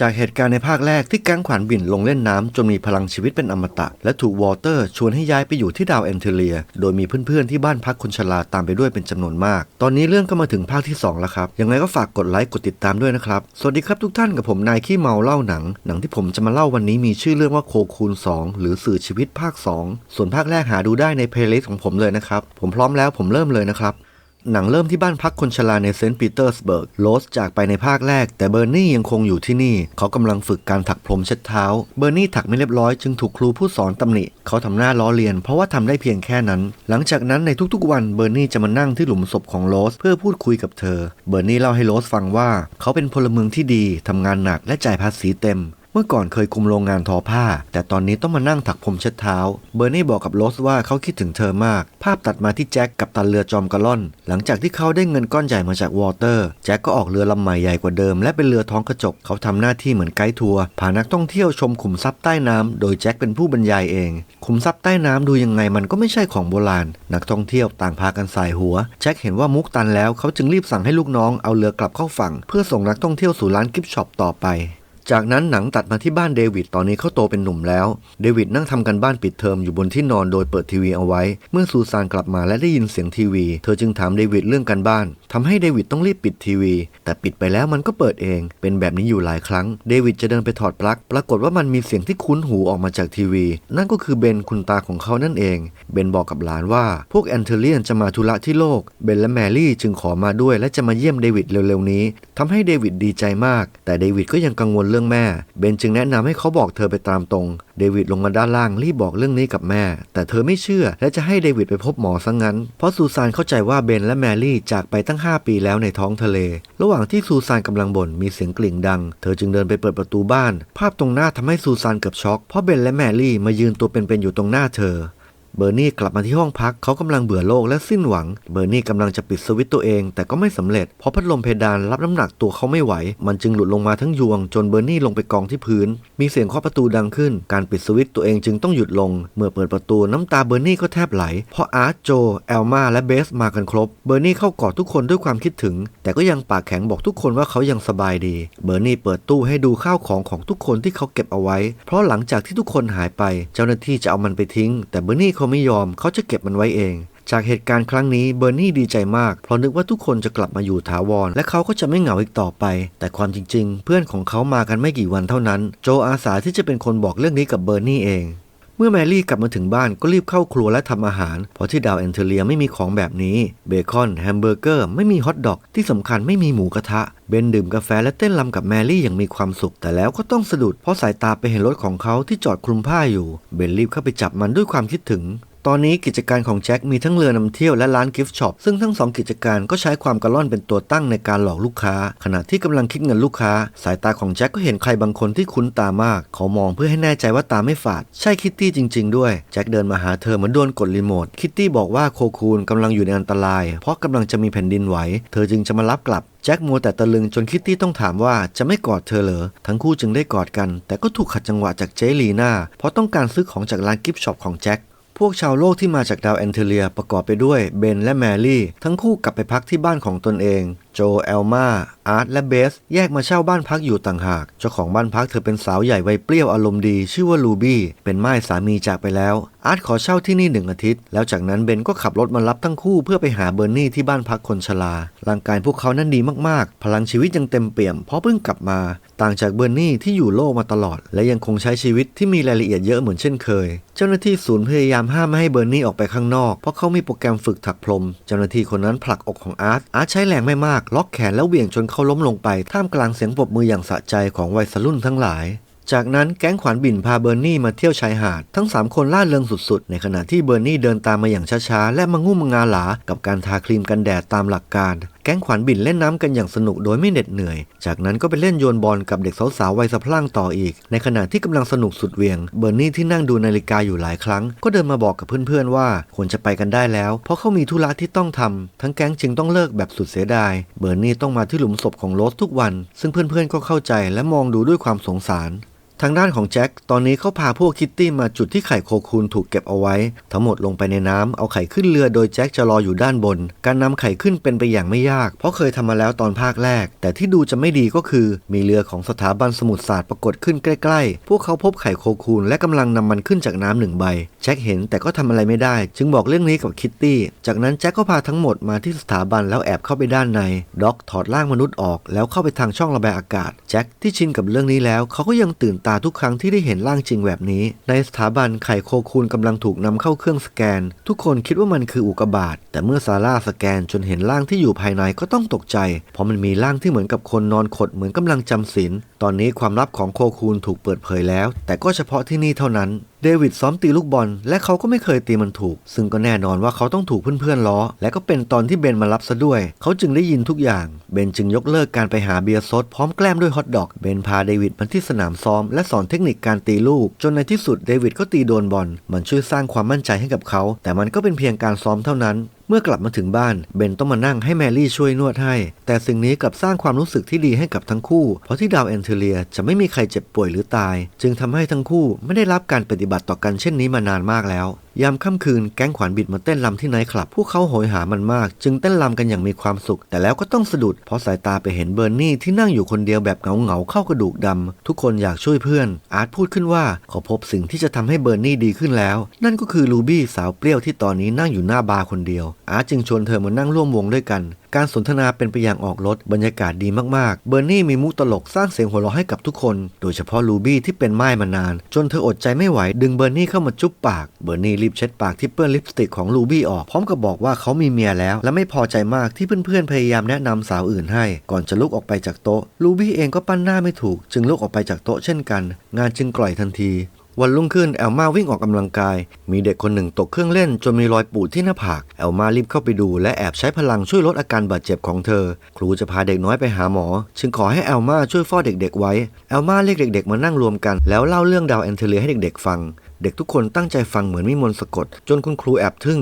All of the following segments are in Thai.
จากเหตุการณ์ในภาคแรกที่แก๊งขวานบินลงเล่นน้ำจนมีพลังชีวิตเป็นอมตะ และถูกวอเตอร์ชวนให้ย้ายไปอยู่ที่ดาวแอนเทเลีย โดยมีเพื่อนๆที่บ้านพักคนชราตามไปด้วยเป็นจำนวนมาก ตอนนี้เรื่องก็มาถึงภาคที่ 2 แล้วครับ ยังไงก็ฝากกดไลค์กดติดตามด้วยนะครับ สวัสดีครับทุกท่านกับผมนายขี้เมาเล่าหนัง หนังที่ผมจะมาเล่าวันนี้มีชื่อเรื่องว่าโคคูณ 2 หรือสื่อชีวิตภาค 2 ส่วนภาคแรกหาดูได้ในเพลย์ลิสต์ของผมเลยนะครับผมพร้อมแล้วผมเริ่มเลยนะครับ หนังเริ่มที่บ้านพักคนชราในเซนต์ปีเตอร์สเบิร์ก โรสจากไปในภาคแรก แต่เบอร์นี่ยังคงอยู่ที่นี่ เขากำลังฝึกการถักพรมเช็ดเท้า เบอร์นี่ถักไม่เรียบร้อยจึงถูกครูผู้สอนตำหนิ เขาทำหน้าล้อเลียนเพราะว่าทำได้เพียงแค่นั้น หลังจากนั้นในทุกๆวันเบอร์นี่จะมานั่งที่หลุมศพของโรสเพื่อพูดคุยกับเธอ เบอร์นี่เล่าให้โรสฟังว่า เขาเป็นพลเมืองที่ดีทำงานหนักและจ่ายภาษีเต็ม เมื่อก่อนเคยคุมโรงงานทอผ้า แต่ตอนนี้ต้องมานั่งถักผมเช็ดเท้า เบอร์นี่บอกกับโรสว่าเขาคิดถึงเธอมาก ภาพตัดมาที่แจ็คกับตันเรือจอมกระล่อน หลังจากที่เขาได้เงินก้อนใหญ่มาจากวอเตอร์ แจ็คก็ออกเรือลำใหม่ใหญ่กว่าเดิมและเป็นเรือท้องกระจก เขาทำหน้าที่เหมือนไกด์ทัวร์พานักท่องเที่ยวชมขุมทรัพย์ใต้น้ำโดยแจ็คเป็นผู้บรรยายเอง ขุมทรัพย์ใต้น้ำดูยังไงมันก็ไม่ใช่ของโบราณ นักท่องเที่ยวต่างพากันสายหัว แจ็คเห็นว่ามุกตันแล้วเขาจึงรีบสั่งให้ลูกน้องเอาเรือกลับเข้าฝั่ง เพื่อส่งนักท่องเที่ยวสู่ร้านกิฟช็อปต่อไป จากนั้นหนังตัดมาที่บ้านเดวิดตอนนี้เขาโตเป็นหนุ่มแล้ว เดวิดนั่งทำกันบ้านปิดเทอมอยู่บนที่นอนโดยเปิดทีวีเอาไว้ เมื่อซูซานกลับมาและได้ยินเสียงทีวี เธอจึงถามเดวิดเรื่องการบ้านทำให้เดวิดต้องรีบปิดทีวี แต่ปิดไปแล้วมันก็เปิดเอง เป็นแบบนี้อยู่หลายครั้ง เดวิดจะเดินไปถอดปลั๊ก ปรากฏว่ามันมีเสียงที่คุ้นหูออกมาจากทีวี นั่นก็คือเบนคุณตาของเขานั่นเอง เบนบอกกับหลานว่า พวกแอนเทเลียนจะมาธุระที่โลก เบนและแมรี่จึงขอมาด้วยและจะมาเยี่ยมเดวิดเร็วๆนี้ทำให้เดวิดดีใจมาก แต่เดวิดก็ยังกังวลเรื่องแม่ เบนจึงแนะนำให้เขาบอกเธอไปตามตรง เดวิดลงมาด้านล่างรีบบอกเรื่องนี้กับแม่ แต่เธอไม่เชื่อและจะให้เดวิดไปพบหมอซะงงั้น เพราะซูซานเข้าใจว่าเบนและแมรี่จากไปตั้ง 5 ปีแล้วในท้องทะเล ระหว่างที่ซูซานกำลังบ่นมีเสียงกลิ่งดัง เธอจึงเดินไปเปิดประตูบ้าน ภาพตรงหน้าทำให้ซูซานเกือบช็อกเพราะเบนและแมรี่มายืนตัวเป็นๆอยู่ตรงหน้าเธอ เบอร์นี่กลับมาที่ห้องพักเขากำลังเบื่อโลกและสิ้นหวัง เบอร์นี่กำลังจะปิดสวิตตัวเอง แต่ก็ไม่สำเร็จเพราะพัดลมเพดานรับน้ำหนักตัวเขาไม่ไหว มันจึงหลุดลงมาทั้งยวง จนเบอร์นี่ลงไปกองที่พื้น มีเสียงเคาะประตูดังขึ้น การปิดสวิตตัวเองจึงต้องหยุดลง เมื่อเปิดประตูน้ำตาเบอร์นี่ก็แทบไหล เพราะอาร์ตโจแอลมาและเบสมากันครบ เบอร์นี่เข้ากอดทุกคนด้วยความคิดถึง แต่ก็ยังปากแข็งบอกทุกคนว่าเขายังสบายดี เบอร์นี่เปิดตู้ให้ดูข้าวของของทุกคนที่เขาเก็บเอาไว้ เพราะหลังจากที่ทุกคนหายไป เจ้าหน้าที่จะเอามันไปทิ้ง แต่เบอร์นี่เขาไม่ยอม เขาจะเก็บมันไว้เอง จากเหตุการณ์ครั้งนี้เบอร์นี่ดีใจมาก เพราะนึกว่าทุกคนจะกลับมาอยู่ถาวร และเขาก็จะไม่เหงาอีกต่อไป แต่ความจริง ๆ เพื่อนของเขามากันไม่กี่วันเท่านั้น โจอาสาที่จะเป็นคนบอกเรื่องนี้กับเบอร์นี่เอง มื่อแมรี่กลับมาถึงบ้านก็รีบเข้าครัวและทำอาหาร เพราะที่ดาวแอนเทเลียไม่มีของแบบนี้ เบคอนแฮมเบอร์เกอร์ ไม่มีฮอทดอก ที่สำคัญไม่มีหมูกระทะ เบนดื่มกาแฟและเต้นรำกับแมรี่อย่างมีความสุข แต่แล้วก็ต้องสะดุดเพราะสายตาไปเห็นรถของเขาที่จอดคลุมผ้าอยู่ เบนรีบเข้าไปจับมันด้วยความคิดถึง ตอนนี้กิจการของแจ็คมีทั้งเรือนำเที่ยวและร้านกิฟต์ช็อปซึ่งทั้งสองกิจการก็ใช้ความกระล่อนเป็นตัวตั้งในการหลอกลูกค้า ขณะที่กำลังคิดเงินลูกค้า สายตาของแจ็คก็เห็นใครบางคนที่คุ้นตามาก เขามองเพื่อให้แน่ใจว่าตาไม่ฝาด ใช่คิตตี้จริง ๆ ด้วย แจ็คเดินมาหาเธอเหมือนโดนกดรีโมทคิตตี้บอกว่าโคคูนกำลังอยู่ในอันตราย เพราะกำลังจะมีแผ่นดินไหวเธอจึงจะมารับกลับแจ็คมัวแต่ตะลึงจนคิตตี้ต้องถามว่าจะไม่กอดเธอเหรอ ทั้งคู่จึงได้กอดกัน แต่ก็ถูกขัดจังหวะจากเจลีน่าเพราะต้องการซื้อของจากร้านกิฟต์ช็อปของแจ็ค พวกชาวโลกที่มาจากดาวแอนเทเลียประกอบไปด้วยเบนและแมรี่ ทั้งคู่กลับไปพักที่บ้านของตนเอง จแอลมา อาร์ตและเบส แยกมาเช่าบ้านพักอยู่ต่างหาก เจ้าของบ้านพักเธอเป็นสาวใหญ่วัยเปรี้ยวอารมณ์ดี ชื่อว่าลูบี้ เป็นม่ายสามีจากไปแล้ว อาร์ตขอเช่าที่นี่หนึ่งอาทิตย์ แล้วจากนั้นเบนก็ขับรถมารับทั้งคู่เพื่อไปหาเบอร์นี่ที่บ้านพักคนชรา ร่างกายพวกเขานั้นดีมากๆ พลังชีวิตยังเต็มเปี่ยม เพราะเพิ่งกลับมา ต่างจากเบอร์นี่ที่อยู่โลกมาตลอด และยังคงใช้ชีวิตที่มีรายละเอียดเยอะเหมือนเช่นเคย เจ้าหน้าที่ศูนย์พยายามห้ามไม่ให้เบอร์นี่ออกไปข้างนอก เพราะเขามีโปรแกรมฝึกถักพรม เจ้าหน้าที่คนนั้นผลักอกของอาร์ตอาร์ตใช้แรงไม่มากล็อกแขนแล้วเหวี่ยงจนเขาล้มลงไป ท่ามกลางเสียงปรบมืออย่างสะใจของวัยรุ่นทั้งหลาย จากนั้นแก๊งขวานบินพาเบอร์นี่มาเที่ยวชายหาด ทั้ง 3 คนล่าเริงสุดๆ ในขณะที่เบอร์นี่เดินตามมาอย่างช้าๆ และมางุ่มงาหลากับการทาครีมกันแดดตามหลักการแก๊งขวานบินเล่นน้ำกันอย่างสนุกโดยไม่เหน็ดเหนื่อย จากนั้นก็ไปเล่นโยนบอลกับเด็กสาวๆวัยสะพรั่งต่ออีก ในขณะที่กำลังสนุกสุดเวียง เบอร์นี่ที่นั่งดูนาฬิกาอยู่หลายครั้ง ก็เดินมาบอกกับเพื่อนๆว่าควรจะไปกันได้แล้ว เพราะเขามีธุระที่ต้องทำทั้งแก๊งจึงต้องเลิกแบบสุดเสียดาย เบอร์นี่ต้องมาที่หลุมศพของโรสทุกวัน ซึ่งเพื่อนๆก็เข้าใจและมองดูด้วยความสงสาร ทางด้านของแจ็คตอนนี้เขาพาพวกคิตตี้มาจุดที่ไข่โคคูนถูกเก็บเอาไว้ ทั้งหมดลงไปในน้ำเอาไข่ขึ้นเรือโดยแจ็คจะรออยู่ด้านบน การนำไข่ขึ้นเป็นไปอย่างไม่ยาก เพราะเคยทำมาแล้วตอนภาคแรก แต่ที่ดูจะไม่ดีก็คือ มีเรือของสถาบันสมุทรศาสตร์ปรากฏขึ้นใกล้ๆ พวกเขาพบไข่โคคูนและกำลังนำมันขึ้นจากน้ำหนึ่งใบ แจ็คเห็นแต่ก็ทำอะไรไม่ได้ จึงบอกเรื่องนี้กับคิตตี้จากนั้นแจ็คก็พาทั้งหมดมาที่สถาบันแล้วแอบเข้าไปด้านในด็อกถอดร่างมนุษย์ออก แล้วเข้าไปทางช่องระบายอากาศแจ็คที่ชินกับเรื่องนี้แล้วเขาก็ยังตื่นตาทุกครั้งที่ได้เห็นร่างจริงแบบนี้ ในสถาบันไข่โคคูนกำลังถูกนำเข้าเครื่องสแกน ทุกคนคิดว่ามันคืออุกกาบาตแต่เมื่อซาร่าสแกนจนเห็นร่างที่อยู่ภายในก็ต้องตกใจ เพราะมันมีร่างที่เหมือนกับคนนอนขดเหมือนกำลังจำศีลตอนนี้ความลับของโคคูนถูกเปิดเผยแล้ว แต่ก็เฉพาะที่นี่เท่านั้น เดวิดซ้อมตีลูกบอล และเขาก็ไม่เคยตีมันถูก ซึ่งก็แน่นอนว่าเขาต้องถูกเพื่อนๆล้อ และก็เป็นตอนที่เบนมารับซะด้วย เขาจึงได้ยินทุกอย่าง เบนจึงยกเลิกการไปหาเบียร์ซดพร้อมแกล้มด้วยฮอทดอก เบนพาเดวิดมาที่สนามซ้อม และสอนเทคนิคการตีลูก จนในที่สุดเดวิดก็ตีโดนบอล มันช่วยสร้างความมั่นใจให้กับเขา แต่มันก็เป็นเพียงการซ้อมเท่านั้น เมื่อกลับมาถึงบ้านเบนต้องมานั่งให้แมรี่ช่วยนวดให้ แต่สิ่งนี้กลับสร้างความรู้สึกที่ดีให้กับทั้งคู่ เพราะที่ดาวแอนเทเลียจะไม่มีใครเจ็บป่วยหรือตาย จึงทำให้ทั้งคู่ไม่ได้รับการปฏิบัติต่อกันเช่นนี้มานานมากแล้ว ยามค่ำคืนแก๊งขวานบิดมาเต้นลำที่ไนท์คลับ พวกเขาโหยหามันมาก จึงเต้นลำกันอย่างมีความสุข แต่แล้วก็ต้องสะดุด เพราะสายตาไปเห็นเบอร์นี่ที่นั่งอยู่คนเดียวแบบเหงาเหงาๆเข้ากระดูกดำ ทุกคนอยากช่วยเพื่อน อาร์ตพูดขึ้นว่าเขาพบสิ่งที่จะทำให้เบอร์นี่ดีขึ้นแล้ว นั่นก็คือลูบี้สาวเปรี้ยวที่ตอนนี้นั่งอยู่หน้าบาร์คนเดียว อาร์ตจึงชวนเธอมานั่งร่วมวงด้วยกัน การสนทนาเป็นไปอย่างออกรถบรรยากาศดีมากๆ เบอร์นี่มีมุกตลกสร้างเสียงหัวเราะให้กับทุกคน โดยเฉพาะลูบี้ที่เป็นไม้มานาน จนเธออดใจไม่ไหวดึงเบอร์นี่เข้ามาจุ๊บปาก เบอร์นี่รีบเช็ดปากที่เปื้อนลิปสติกของลูบี้ออก พร้อมกับบอกว่าเขามีเมียแล้ว และไม่พอใจมากที่เพื่อนๆพยายามแนะนำสาวอื่นให้ ก่อนจะลุกออกไปจากโต๊ะ ลูบี้เองก็ปั้นหน้าไม่ถูก จึงลุกออกไปจากโต๊ะเช่นกัน งานจึงกล่อยทันที วันรุ่งขึ้นแอลมาวิ่งออกกำลังกาย มีเด็กคนหนึ่งตกเครื่องเล่นจนมีรอยปูดที่หน้าผากแอลมารีบเข้าไปดูและแอบใช้พลังช่วยลดอาการบาดเจ็บของเธอ ครูจะพาเด็กน้อยไปหาหมอ จึงขอให้แอลมาช่วยเฝ้าเด็กๆไว้แอลมาเรียกเด็ก ๆ มานั่งรวมกันแล้วเล่าเรื่องดาวแอนเทเลียให้เด็กๆฟัง เด็กทุกคนตั้งใจฟังเหมือนมีมนต์สะกด จนคุณครูแอบทึ่ง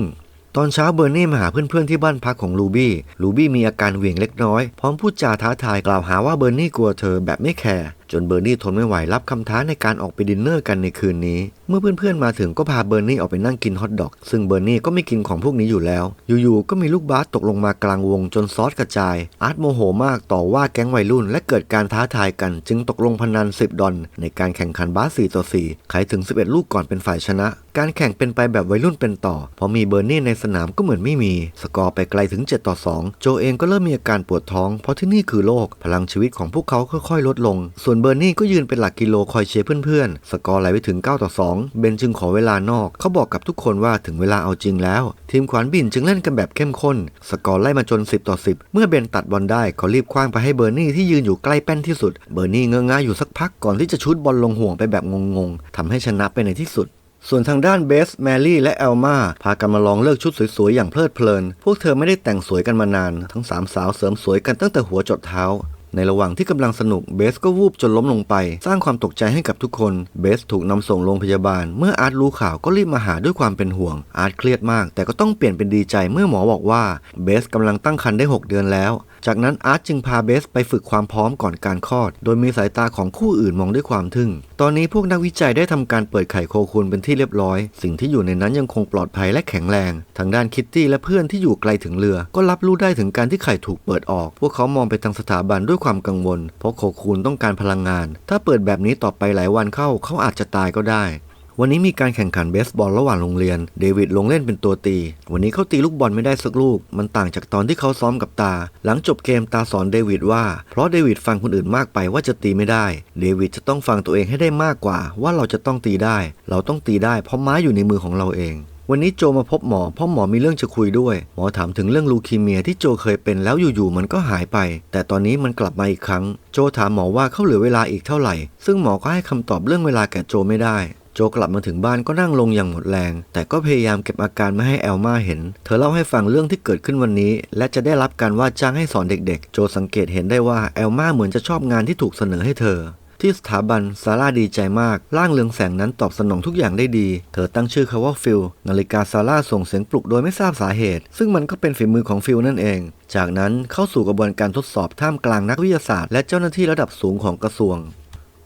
ตอนเช้าเบอร์นี่มาหาเพื่อนๆที่บ้านพักของลูบี้ ลูบี้มีอาการเหวี่ยงเล็กน้อย พร้อมพูดจาท้าทายกล่าวหาว่าเบอร์นี่กลัวเธอแบบไม่แคร์ จนเบอร์นี่ทนไม่ไหวรับคำท้าในการออกไปดินเนอร์กันในคืนนี้ เมื่อเพื่อนๆมาถึงก็พาเบอร์นี่ออกไปนั่งกินฮอทดอก ซึ่งเบอร์นี่ก็ไม่กินของพวกนี้อยู่แล้ว อยู่ๆก็มีลูกบาสตกลงมากลางวงจนซอสกระจาย อาร์ตโมโหมากต่อว่าแก๊งวัยรุ่น และเกิดการท้าทายกัน จึงตกลงพนัน 10 ดอลในการแข่งขันบาส4ต่อ4ใครถึง 11 ลูกก่อนเป็นฝ่ายชนะ การแข่งเป็นไปแบบวัยรุ่นเป็นต่อพอมีเบอร์นี่ในสนามก็เหมือนไม่มี สกอร์ไปไกลถึง7ต่อ2โจเองก็เริ่มมีอาการปวดท้อง เพราะที่นี่คือโลก พลังชีวิตของพวกเขาค่อยๆ ลดลง ส่วนเบอร์นี่ก็ยืนเป็นหลักกิโลคอยเชียร์เพื่อนๆ สกอร์ไหลไปถึง 9 ต่อ 2 เบนจึงขอเวลานอก เขาบอกกับทุกคนว่าถึงเวลาเอาจริงแล้ว ทีมขวานบินจึงเล่นกันแบบเข้มข้น สกอร์ไล่มาจน 10 ต่อ 10 เมื่อเบนตัดบอลได้เขารีบคว้างไปให้เบอร์นี่ที่ยืนอยู่ใกล้แป้นที่สุด เบอร์นี่เงื้อง่าอยู่สักพักก่อนที่จะชุดบอลลงห่วงไปแบบงงๆทำให้ชนะไปในที่สุดส่วนทางด้านเบส แมรี่และแอลมาพากันมาลองเลือกชุดสวยๆ อย่างเพลิดเพลิน พวกเธอไม่ได้แต่งสวยกันมานาน ทั้งสามสาวเสริมสวยกันตั้งแต่หัวจดเท้า ในระหว่างที่กำลังสนุกเบสก็วูบจนล้มลงไป สร้างความตกใจให้กับทุกคนเบสถูกนำส่งโรงพยาบาล เมื่ออาร์ตรู้ข่าวก็รีบมาหาด้วยความเป็นห่วงอาร์ตเครียดมาก แต่ก็ต้องเปลี่ยนเป็นดีใจเมื่อหมอบอกว่าเบสกำลังตั้งครรภ์ได้ 6 เดือนแล้ว จากนั้นอาร์ตจึงพาเบสไปฝึกความพร้อมก่อนการคลอด โดยมีสายตาของคู่อื่นมองด้วยความทึ่ง ตอนนี้พวกนักวิจัยได้ทำการเปิดไข่โคคูนเป็นที่เรียบร้อย สิ่งที่อยู่ในนั้นยังคงปลอดภัยและแข็งแรง ทางด้านคิตตี้และเพื่อนที่อยู่ไกลถึงเรือ ก็รับรู้ได้ถึงการที่ไข่ถูกเปิดออก พวกเขามองไปทางสถาบันด้วยความกังวล เพราะโคคูนต้องการพลังงาน ถ้าเปิดแบบนี้ต่อไปหลายวันเข้าเขาอาจจะตายก็ได้ วันนี้มีการแข่งขันเบสบอลระหว่างโรงเรียน เดวิดลงเล่นเป็นตัวตี วันนี้เขาตีลูกบอลไม่ได้สักลูก มันต่างจากตอนที่เขาซ้อมกับตา หลังจบเกมตาสอนเดวิดว่า เพราะเดวิดฟังคนอื่นมากไปว่าจะตีไม่ได้ เดวิดจะต้องฟังตัวเองให้ได้มากกว่า ว่าเราจะต้องตีได้ เราต้องตีได้เพราะไม้อยู่ในมือของเราเองวันนี้โจมาพบหมอเพราะหมอมีเรื่องจะคุยด้วย หมอถามถึงเรื่องลูคีเมียที่โจเคยเป็นแล้วอยู่ๆมันก็หายไป แต่ตอนนี้มันกลับมาอีกครั้ง โจถามหมอว่าเขาเหลือเวลาอีกเท่าไหร่ ซึ่งหมอก็ให้คำตอบเรื่องเวลาแก่โจไม่ได้ จกลับมาถึงบ้านก็นั่งลงอย่างหมดแรง แต่ก็พยายามเก็บอาการไม่ให้แอลมาเห็น เธอเล่าให้ฟังเรื่องที่เกิดขึ้นวันนี้ และจะได้รับการว่าจ้างให้สอนเด็กๆ โจสังเกตเห็นได้ว่าแอลมาเหมือนจะชอบงานที่ถูกเสนอให้เธอที่สถาบันซาร่าดีใจมาก ร่างเรืองแสงนั้นตอบสนองทุกอย่างได้ดี เธอตั้งชื่อเขาว่าฟิล นาฬิกาซาร่าส่งเสียงปลุกโดยไม่ทราบสาเหตุ ซึ่งมันก็เป็นฝีมือของฟิลนั่นเอง จากนั้นเข้าสู่กระบวนการทดสอบท่ามกลางนักวิทยาศาสตร์และเจ้าหน้าที่ระดับสูงของกระทรวง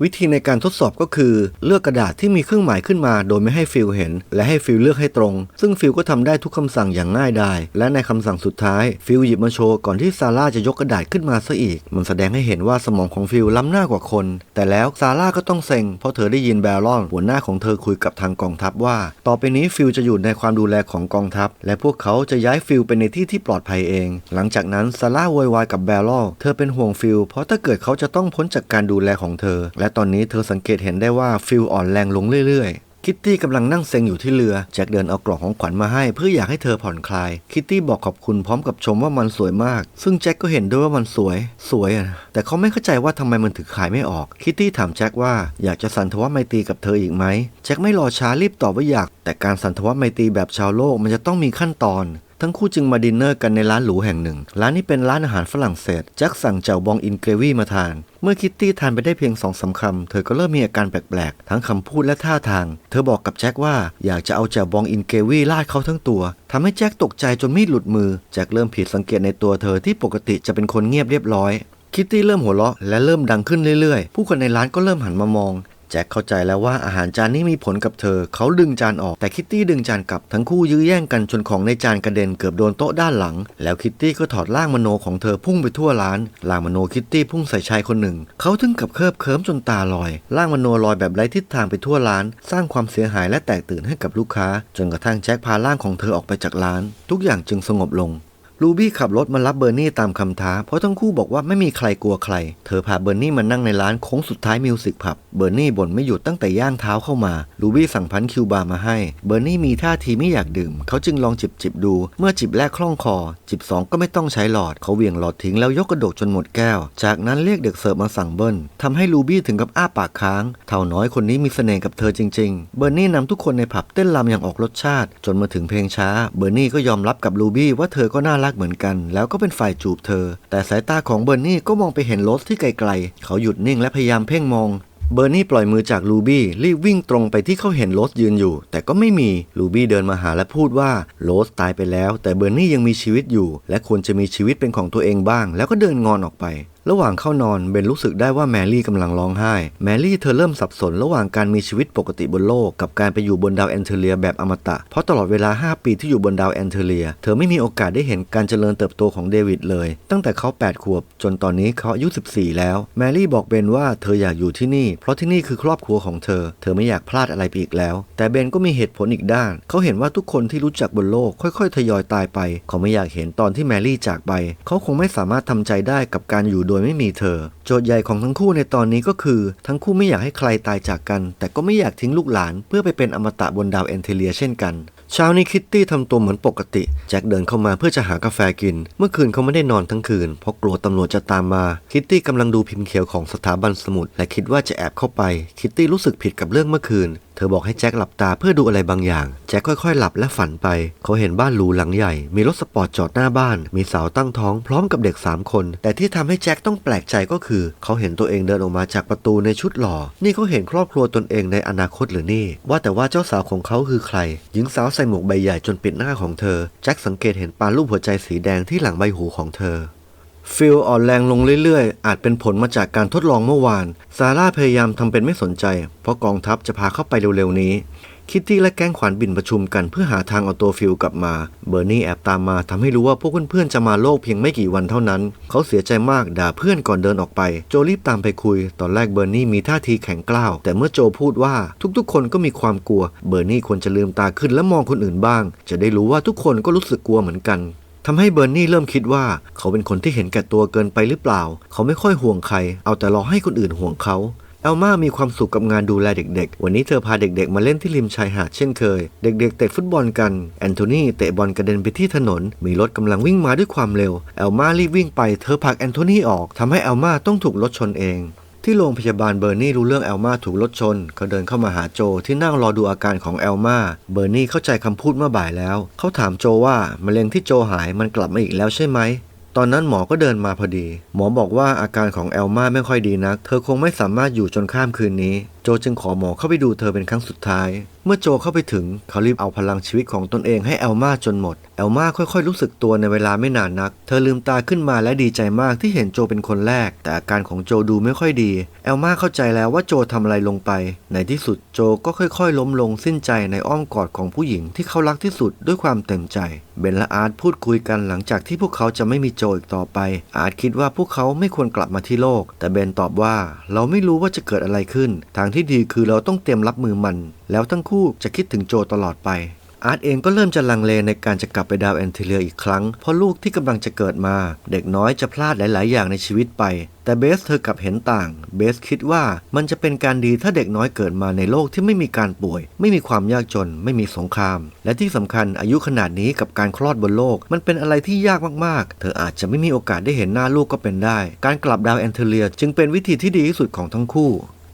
วิธีในการทดสอบก็คือเลือกกระดาษที่มีเครื่องหมายขึ้นมาโดยไม่ให้ฟิลเห็น และให้ฟิลเลือกให้ตรง ซึ่งฟิลก็ทำได้ทุกคำสั่งอย่างง่ายดายและในคำสั่งสุดท้ายฟิลหยิบมาโชว์ก่อนที่ซาร่าจะยกกระดาษขึ้นมาซะอีก มันแสดงให้เห็นว่าสมองของฟิลล้ำหน้ากว่าคน แต่แล้วซาร่าก็ต้องเซ็งเพราะเธอได้ยินแบรอนหัวหน้าของเธอคุยกับทางกองทัพว่า ต่อไปนี้ฟิลจะอยู่ในความดูแลของกองทัพ และพวกเขาจะย้ายฟิลไปในที่ที่ปลอดภัยเอง หลังจากนั้นซาร่าโวยวายกับแบรอนเธอเป็นห่วงฟิลเพราะถ้าเกิดเขาจะต้องพ้นจากการดูแลของเธอและตอนนี้เธอสังเกตเห็นได้ว่าฟิลอ่อนแรงลงเรื่อยๆ คิตตี้กำลังนั่งเซ็งอยู่ที่เรือแจ็คเดินเอากล่องของขวัญมาให้เพื่ออยากให้เธอผ่อนคลาย คิตตี้บอกขอบคุณพร้อมกับชมว่ามันสวยมาก ซึ่งแจ็คก็เห็นด้วยว่ามันสวย สวยอะแต่เขาไม่เข้าใจว่าทำไมมันถึงขายไม่ออก คิตตี้ถามแจ็คว่าอยากจะสันทวไมตรีกับเธออีกไหมแจ็คไม่รอช้ารีบตอบว่าอยาก แต่การสันทวไมตรีแบบชาวโลกมันจะต้องมีขั้นตอน ทั้งคู่จึงมาดินเนอร์กันในร้านหรูแห่งหนึ่ง ร้านนี้เป็นร้านอาหารฝรั่งเศส แจ็คสั่งเจ้าบองอินเกรวี่มาทาน เมื่อคิตตี้ทานไปได้เพียงสองสามคำ เธอก็เริ่มมีอาการแปลกๆ ทั้งคำพูดและท่าทาง เธอบอกกับแจ็คว่าอยากจะเอาเจ้าบองอินเกรวี่ราดเขาทั้งตัวทำให้แจ็คตกใจจนมีดหลุดมือ แจ็คเริ่มผิดสังเกตในตัวเธอที่ปกติจะเป็นคนเงียบเรียบร้อย คิตตี้เริ่มหัวเราะและเริ่มดังขึ้นเรื่อยๆ ผู้คนในร้านก็เริ่มหันมามอง แจ็คเข้าใจแล้วว่าอาหารจานนี้มีผลกับเธอ เขาดึงจานออกแต่คิตตี้ดึงจานกลับทั้งคู่ยื้อแย่งกันจนของในจานกระเด็นเกือบโดนโต๊ะด้านหลัง แล้วคิตตี้ก็ถอดร่างมโนของเธอพุ่งไปทั่วร้านร่างมโนคิตตี้พุ่งใส่ชายคนหนึ่ง เขาถึงกับเคิบเคิมจนตาลอยร่างมโนลอยแบบไร้ทิศทางไปทั่วร้าน สร้างความเสียหายและแตกตื่นให้กับลูกค้า จนกระทั่งแจ็คพาร่างของเธอออกไปจากร้าน ทุกอย่างจึงสงบลง ลูบี้ขับรถมารับเบอร์นี่ตามคำท้า เพราะทั้งคู่บอกว่าไม่มีใครกลัวใคร เธอพาเบอร์นี่มานั่งในร้านโค้งสุดท้ายมิวสิกผับ เบอร์นี่บ่นไม่หยุดตั้งแต่ย่างเท้าเข้ามา ลูบี้สั่งพันคิวบาร์มาให้ เบอร์นี่มีท่าทีไม่อยากดื่ม เขาจึงลองจิบจิบดู เมื่อจิบแรกคล่องคอ จิบสองก็ไม่ต้องใช้หลอด เขาเหวี่ยงหลอดทิ้งแล้วยกกระดกจนหมดแก้ว จากนั้นเรียกเด็กเสิร์ฟมาสั่งเบิ้ลทำให้ลูบี้ถึงกับอ้าปากค้าง เท่าน้อยคนนี้มีเสน่ห์กับเธอจริง ๆ เบอร์นี่นำทุกคนในผับเต้นรำอย่างออกรสชาติ จนมาถึงเพลงช้า เบอร์นี่ก็ยอมรับกับลูบี้ว่าเธอก็น่ารักเหมือนกัน แล้วก็เป็นฝ่ายจูบเธอ แต่สายตาของเบอร์นี่ก็มองไปเห็นโรสที่ไกลๆ เขาหยุดนิ่งและพยายามเพ่งมองเบอร์นี่ปล่อยมือจากลูบี้รีบวิ่งตรงไปที่เขาเห็นโรสยืนอยู่ แต่ก็ไม่มีลูบี้เดินมาหาและพูดว่าโรสตายไปแล้ว แต่เบอร์นี่ยังมีชีวิตอยู่ และควรจะมีชีวิตเป็นของตัวเองบ้าง แล้วก็เดินงอนออกไป ระหว่างเข้านอนเบนรู้สึกได้ว่าแมรี่กำลังร้องไห้ แมรี่เธอเริ่มสับสนระหว่างการมีชีวิตปกติบนโลก กับการไปอยู่บนดาวแอนเทเลียแบบอมตะ เพราะตลอดเวลา 5 ปีที่อยู่บนดาวแอนเทเลีย เธอไม่มีโอกาสได้เห็นการเจริญเติบโตของเดวิดเลย ตั้งแต่เขา 8 ขวบ จนตอนนี้เขาอายุ 14 แล้ว แมรี่บอกเบนว่าเธออยากอยู่ที่นี่ เพราะที่นี่คือครอบครัวของเธอ เธอไม่อยากพลาดอะไรไปอีกแล้ว แต่เบนก็มีเหตุผลอีกด้าน เขาเห็นว่าทุกคนที่รู้จักบนโลกค่อย ๆ ทยอยตายไป เขาไม่อยากเห็นตอนที่แมรี่จากไป เขาคงไม่สามารถทำใจได้กับการอยู่โดยไม่มีเธอ โจทย์ใหญ่ของทั้งคู่ในตอนนี้ก็คือ ทั้งคู่ไม่อยากให้ใครตายจากกัน แต่ก็ไม่อยากทิ้งลูกหลาน เพื่อไปเป็นอมตะบนดาวแอนเทเลียเช่นกันเช้านี้คิตตี้ทำตัวเหมือนปกติ แจ็คเดินเข้ามาเพื่อจะหากาแฟกิน เมื่อคืนเขาไม่ได้นอนทั้งคืน เพราะกลัวตำรวจจะตามมา คิตตี้กำลังดูพิมพ์เขียวของสถาบันสมุด และคิดว่าจะแอบเข้าไป คิตตี้รู้สึกผิดกับเรื่องเมื่อคืนเธอบอกให้แจ็คหลับตาเพื่อดูอะไรบางอย่าง แจ็คค่อยๆ หลับและฝันไป เขาเห็นบ้านหรูหลังใหญ่ มีรถสปอร์ตจอดหน้าบ้าน มีสาวตั้งท้องพร้อมกับเด็ก 3 คน แต่ที่ทำให้แจ็คต้องแปลกใจก็คือ เขาเห็นตัวเองเดินออกมาจากประตูในชุดหล่อ นี่เขาเห็นครอบครัวตนเองในอนาคตหรือนี่ ว่าแต่ว่าเจ้าสาวของเขาคือใคร หญิงสาวใส่หมวกใบใหญ่จนปิดหน้าของเธอ แจ็คสังเกตเห็นปานรูปหัวใจสีแดงที่หลังใบหูของเธอ ฟิลอ่อนแรงลงเรื่อยๆ อาจเป็นผลมาจากการทดลองเมื่อวาน ซาร่าพยายามทำเป็นไม่สนใจ เพราะกองทัพจะพาเข้าไปเร็วๆ นี้ คิตตี้และแก๊งขวัญบินประชุมกันเพื่อหาทางเอาตัวฟิลกลับมา เบอร์นี่แอบตามมาทำให้รู้ว่าพวกเพื่อนๆ จะมาโลกเพียงไม่กี่วันเท่านั้น เขาเสียใจมากด่าเพื่อนก่อนเดินออกไป โจรีบตามไปคุย ตอนแรกเบอร์นี่มีท่าทีแข็งกร้าว แต่เมื่อโจพูดว่าทุกๆ คนก็มีความกลัว เบอร์นี่ควรจะลืมตาขึ้นและมองคนอื่นบ้าง จะได้รู้ว่าทุกคนก็รู้สึกกลัวเหมือนกัน ทำให้เบอร์นี่เริ่มคิดว่า เขาเป็นคนที่เห็นแก่ตัวเกินไปหรือเปล่า เขาไม่ค่อยห่วงใคร เอาแต่รอให้คนอื่นห่วงเขาเอลมามีความสุขกับงานดูแลเด็กๆ วันนี้เธอพาเด็กๆ มาเล่นที่ริมชายหาดเช่นเคย เด็กๆ เตะฟุตบอลกัน แอนโทนีเตะบอลกระเด็นไปที่ถนน มีรถกำลังวิ่งมาด้วยความเร็ว เอลมารีบวิ่งไป เธอผลักแอนโทนีออกทำให้เอลมาต้องถูกรถชนเอง ที่โรงพยาบาลเบอร์นี่รู้เรื่องแอลมาถูกรถชน เขาเดินเข้ามาหาโจที่นั่งรอดูอาการของแอลมาเบอร์นี่เข้าใจคำพูดเมื่อบ่ายแล้ว เขาถามโจว่ามะเร็งที่โจหายมันกลับมาอีกแล้วใช่ไหมตอนนั้นหมอก็เดินมาพอดี หมอบอกว่าอาการของแอลมาไม่ค่อยดีนัก เธอคงไม่สามารถอยู่จนข้ามคืนนี้ โจจึงขอหมอเข้าไปดูเธอเป็นครั้งสุดท้าย เมื่อโจเข้าไปถึงเขารีบเอาพลังชีวิตของตนเองให้แอลมาจนหมดแอลมาค่อยๆ รู้สึกตัวในเวลาไม่นานนัก เธอลืมตาขึ้นมาและดีใจมากที่เห็นโจเป็นคนแรก แต่อาการของโจดูไม่ค่อยดีแอลมาเข้าใจแล้วว่าโจทำอะไรลงไป ในที่สุดโจก็ค่อยๆ ล้มลงสิ้นใจในอ้อมกอดของผู้หญิงที่เขารักที่สุดด้วยความเต็มใจ เบนและอาร์ตพูดคุยกันหลังจากที่พวกเขาจะไม่มีโจอีกต่อไป อาร์ตคิดว่าพวกเขาไม่ควรกลับมาที่โลก แต่เบนตอบว่าเราไม่รู้ว่าจะเกิดอะไรขึ้นทางที่ดีคือเราต้องเตรียมรับมือมัน แล้วทั้งคู่จะคิดถึงโจตลอดไป อาร์ตเองก็เริ่มจะลังเลในการจะกลับไปดาวแอนเทเลียอีกครั้ง เพราะลูกที่กำลังจะเกิดมา เด็กน้อยจะพลาดหลาย ๆ อย่างในชีวิตไป แต่เบสเธอกลับเห็นต่าง เบสคิดว่ามันจะเป็นการดีถ้าเด็กน้อยเกิดมาในโลกที่ไม่มีการป่วย ไม่มีความยากจน ไม่มีสงคราม และที่สำคัญอายุขนาดนี้กับการคลอดบนโลก มันเป็นอะไรที่ยากมาก ๆ เธออาจจะไม่มีโอกาสได้เห็นหน้าลูกก็เป็นได้ การกลับดาวแอนเทเลียจึงเป็นวิธีที่ดีที่สุดของทั้งคู่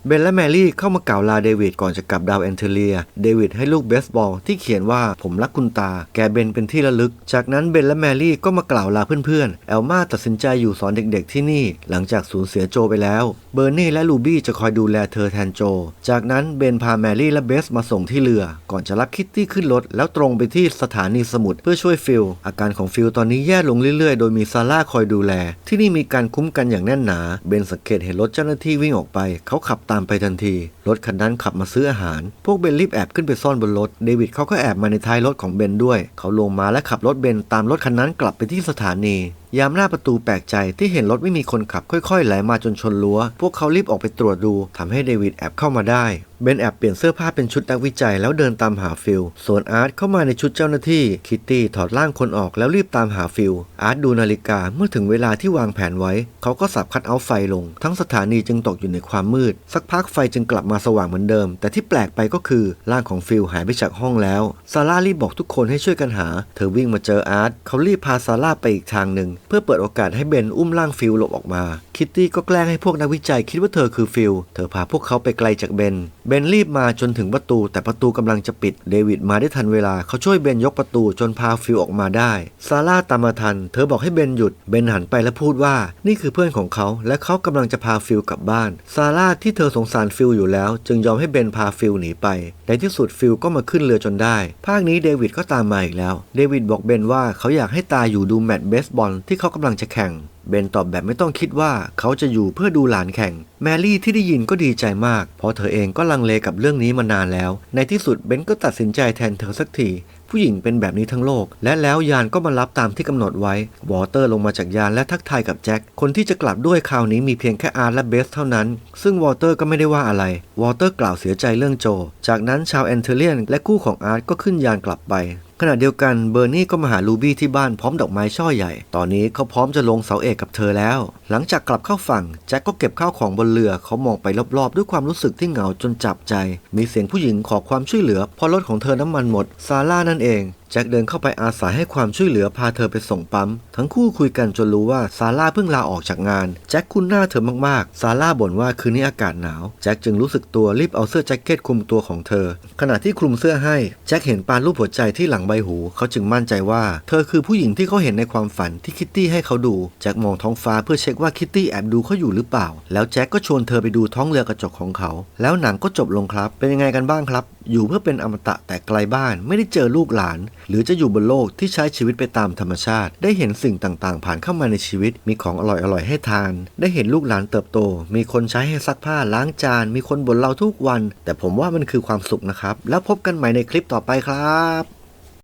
เบนและแมรี่เข้ามากล่าวลาเดวิดก่อนจะกลับดาวแอนเทเลีย เดวิดให้ลูกเบสบอลที่เขียนว่าผมรักคุณตา แกเบนเป็นที่ระลึก จากนั้นเบนและแมรี่ก็มากล่าวลาเพื่อนๆแอลมาตัดสินใจอยู่สอนเด็กๆที่นี่ หลังจากสูญเสียโจไปแล้ว เบอร์นี่และลูบี้จะคอยดูแลเธอแทนโจ จากนั้นเบนพาแมรี่และเบสมาส่งที่เรือ ก่อนจะรับคิตตี้ขึ้นรถแล้วตรงไปที่สถานีสมุทรเพื่อช่วยฟิล อาการของฟิลตอนนี้แย่ลงเรื่อยๆ โดยมีซาร่าคอยดูแล ที่นี่มีการคุ้มกันอย่างแน่นหนา เบนสังเกตเห็นรถเจ้าหน้าที่วิ่งออกไป เขาขับตามไปทันที รถคันนั้นขับมาซื้ออาหาร พวกเบนรีบแอบขึ้นไปซ่อนบนรถ เดวิดเขาก็แอบมาในท้ายรถของเบนด้วย เขาลงมาและขับรถเบนตามรถคันนั้นกลับไปที่สถานียามหน้าประตูแปลกใจที่เห็นรถไม่มีคนขับค่อยๆไหลมาจนชนรั้ว พวกเขารีบออกไปตรวจดูทำให้เดวิดแอบเข้ามาได้เบนแอบเปลี่ยนเสื้อผ้าเป็นชุดนักวิจัยแล้วเดินตามหาฟิล ส่วนอาร์ตเข้ามาในชุดเจ้าหน้าที่ คิตตี้ถอดร่างคนออกแล้วรีบตามหาฟิล อาร์ตดูนาฬิกาเมื่อถึงเวลาที่วางแผนไว้ เขาก็สับคัดเอาท์ไฟลง ทั้งสถานีจึงตกอยู่ในความมืด สักพักไฟจึงกลับมาสว่างเหมือนเดิม แต่ที่แปลกไปก็คือร่างของฟิลหายไปจากห้องแล้ว ซาร่ารีบบอกทุกคนให้ช่วยกันหา เธอวิ่งมาเจออาร์ตเขารีบพาซาร่าไปอีกทางหนึ่ง เพื่อเปิดโอกาสให้เบนอุ้มร่างฟิลหลบออกมา คิตตี้ก็แกล้งให้พวกนักวิจัยคิดว่าเธอคือฟิล เธอพาพวกเขาไปไกลจากเบน เบนรีบมาจนถึงประตู แต่ประตูกำลังจะปิด เดวิดมาได้ทันเวลา เขาช่วยเบนยกประตูจนพาฟิลออกมาได้ ซาร่าตามมาทัน เธอบอกให้เบนหยุด เบนหันไปและพูดว่า นี่คือเพื่อนของเขา และเขากำลังจะพาฟิลกลับบ้าน ซาร่าที่เธอสงสารฟิลอยู่แล้ว จึงยอมให้เบนพาฟิลหนีไป ในที่สุดฟิลก็มาขึ้นเรือจนได้ ภาคนี้เดวิดก็ตามมาอีกแล้ว เดวิดบอกเบนว่าเขาอยากให้ตาอยู่ดูแมตช์เบสบอลที่เขากำลังจะแข่งเบนตอบแบบไม่ต้องคิดว่าเขาจะอยู่เพื่อดูหลานแข่ง แมรี่ที่ได้ยินก็ดีใจมาก เพราะเธอเองก็ลังเลกับเรื่องนี้มานานแล้ว ในที่สุดเบนก็ตัดสินใจแทนเธอสักทีผู้หญิงเป็นแบบนี้ทั้งโลก และแล้วยานก็มารับตามที่กำหนดไว้ วอเตอร์ลงมาจากยานและทักทายกับแจ็ค คนที่จะกลับด้วยคราวนี้มีเพียงแค่อาร์ตและเบสเท่านั้น ซึ่งวอเตอร์ก็ไม่ได้ว่าอะไร วอเตอร์กล่าวเสียใจเรื่องโจ จากนั้นชาวแอนเทเลียนและคู่ของอาร์ตก็ขึ้นยานกลับไป ขณะเดียวกันเบอร์นี่ก็มาหาลูบี้ที่บ้านพร้อมดอกไม้ช่อใหญ่ ตอนนี้เขาพร้อมจะลงเสาเอกกับเธอแล้ว หลังจากกลับเข้าฝั่งแจ็คก็เก็บข้าวของบนเรือเขามองไปรอบๆ ด้วยความรู้สึกที่เหงาจนจับใจ มีเสียงผู้หญิงขอความช่วยเหลือ พอรถของเธอน้ำมันหมดซาร่านั่นเอง จ็คเดินเข้าไปอาสาให้ความช่วยเหลือพาเธอไปส่งปั๊ม ทั้งคู่คุยกันจนรู้ว่าซาร่าเพิ่งลาออกจากงาน แจ็คคุ้นหน้าเธอมากๆ ซาร่าบ่นว่าคืนนี้อากาศหนาว แจ็คจึงรู้สึกตัวรีบเอาเสื้อแจ็คเก็ตคลุมตัวของเธอ ขณะที่คลุมเสื้อให้ แจ็คเห็นปานรูปหัวใจที่หลังใบหู เขาจึงมั่นใจว่า เธอคือผู้หญิงที่เขาเห็นในความฝันที่คิตตี้ให้เขาดู แจ็คมองท้องฟ้าเพื่อเช็คว่าคิตตี้แอบดูเขาอยู่หรือเปล่า แล้วแจ็คก็ชวนเธอไปดูท้องเรือกระจกของเขา แล้วหนังก็จบลงครับ เป็นยังไงกันบ้างครับอยู่เพื่อเป็นอมตะแต่ไกลบ้านไม่ได้เจอลูกหลาน หรือจะอยู่บนโลกที่ใช้ชีวิตไปตามธรรมชาติ ได้เห็นสิ่งต่างๆ ผ่านเข้ามาในชีวิต มีของอร่อยๆให้ทาน ได้เห็นลูกหลานเติบโต มีคนใช้ให้ซักผ้าล้างจาน มีคนบ่นเราทุกวัน แต่ผมว่ามันคือความสุขนะครับ แล้วพบกันใหม่ในคลิปต่อไปครับ